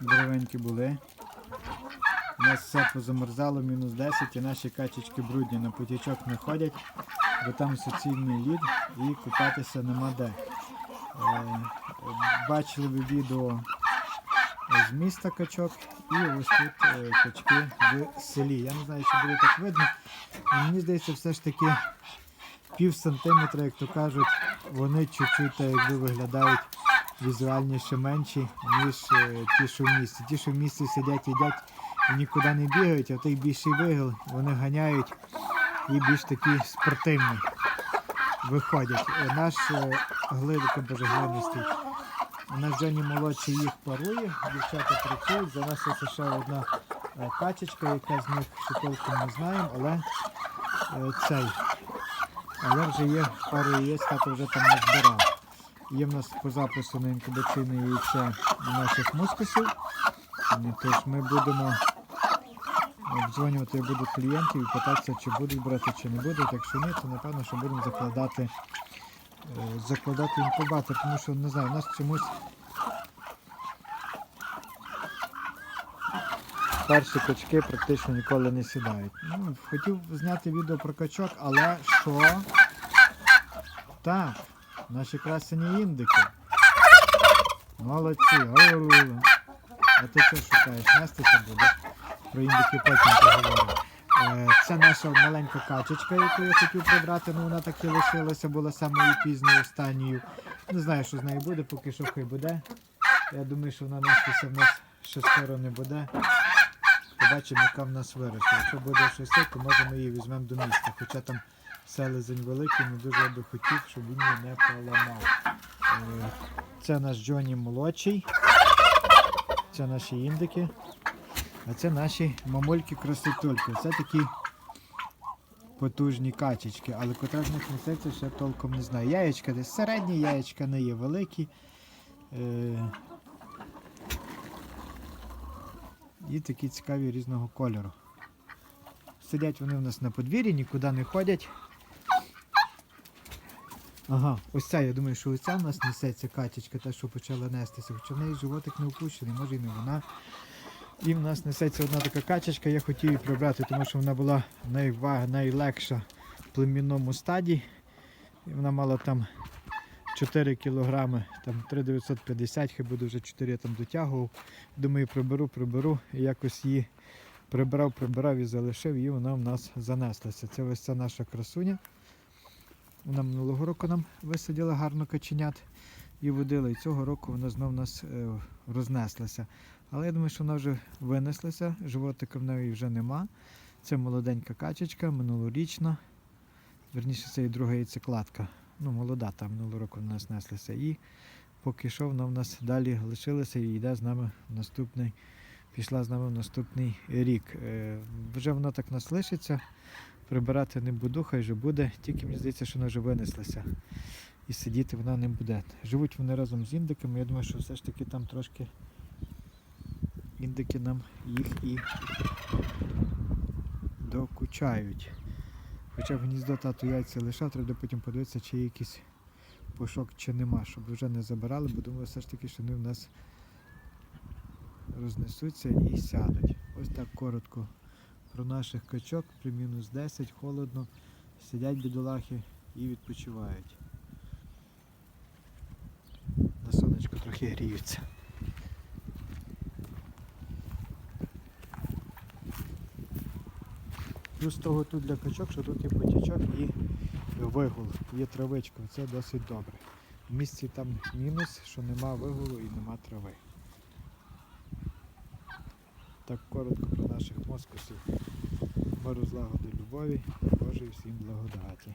Деревенькі були. У нас все позамерзало, мінус 10, і наші качечки брудні на потічок не ходять, бо там суцільний лід і купатися нема де. Е, бачили ви відео з міста качок і ось тут е, качки в селі. Я не знаю, чи буде так видно. Мені здається, все ж таки пів сантиметра, як то кажуть, вони чуть-чуть виглядають візуальніше менші, ніж е, ті, що в місті. Ті, що в місті сидять, їдять і нікуди не бігають, а той більший вигул, вони ганяють і більш такі спортивні виходять. Е, Наш е, глибоко боже глинистий. Наш Джоні молодший їх парує, дівчата працюють, за нас є ще одна качечка, яка з них толком не знаємо, але цей. Але вже є пару яєць, тато вже там назбирав. Є в нас по запису на інкубаційне яйце наших мускусів. Тож ми будемо обдзвонювати буду клієнтів і питатися, чи будуть брати, чи не будуть. Якщо ні, то напевно, що будемо закладати, е, закладати інкубатор, тому що не знаю, у нас чомусь перші качки практично ніколи не сідають. Ну, хотів зняти відео про качок, але що? Так, наші красені індики. Молодці. Ой-ой-ой. А ти що шукаєш? Нестися буде? Про індики потім поговоримо. Е, Це наша маленька качечка, яку я хотів прибрати, але вона так і лишилася, була самою пізньою останньою. Не знаю, що з нею буде, поки що хай буде. Я думаю, що вона нестися в нас ще скоро не буде. Побачимо, яка в нас виросте. Якщо буде щось, то може ми її візьмемо до міста. Хоча там селезень великий, не дуже би хотів, щоб він її не поламав. Е, Це наш Джоні молодший. Це наші індики. А це наші мамульки красотульки. Це такі потужні качечки, але котра з них несеться, ще толком не знаю. Яєчка десь середні, яєчка не є великі. Е, І такі цікаві різного кольору. Сидять вони в нас на подвір'ї, нікуди не ходять. Ага, ось ця, я думаю, що ось ця в нас несеться качечка, та, що почала нестися. Хоча в неї животик не опущений, може і не вона. І в нас несеться одна така качечка, я хотів її прибрати, тому що вона була найва- найлегша в племінному стаді. І вона мала там 4 кілограми, там 3,950, хай буде вже 4 я там дотягував. Думаю, приберу, приберу. І якось її прибрав, прибирав і залишив, і вона в нас занеслася. Це ось ця наша красуня. Вона минулого року нам висадила гарно каченят і водила. І цього року вона знов нас е, рознеслася. Але я думаю, що вона вже винеслася, животика в неї вже нема. Це молоденька качечка, минулорічна. Верніше, це і друга яйцекладка. Ну, молода, там минулого року вона снеслася. І поки що вона в нас далі лишилася і йде з нами в наступний, пішла з нами в наступний рік. Е, вже вона так нас лишиться. Прибирати не буду, хай же буде, тільки мені здається, що вона вже винеслася. І сидіти вона не буде. Живуть вони разом з індиками. Я думаю, що все ж таки там трошки індики нам їх і докучають. Хоча гніздо тату яйця лишав, треба потім подивитися, чи є якийсь пушок, чи нема, щоб вже не забирали, бо думаю, все ж таки, що вони в нас рознесуться і сядуть. Ось так коротко про наших качок при мінус 10, холодно, сидять бідолахи і відпочивають. На сонечку трохи гріються. Плюс того тут для качок, що тут є потічок і вигул, є травичка, це досить добре. В місті там мінус, що нема вигулу і нема трави. Так коротко про наших москусів. Миру злагоди любові, Божої всім благодаті.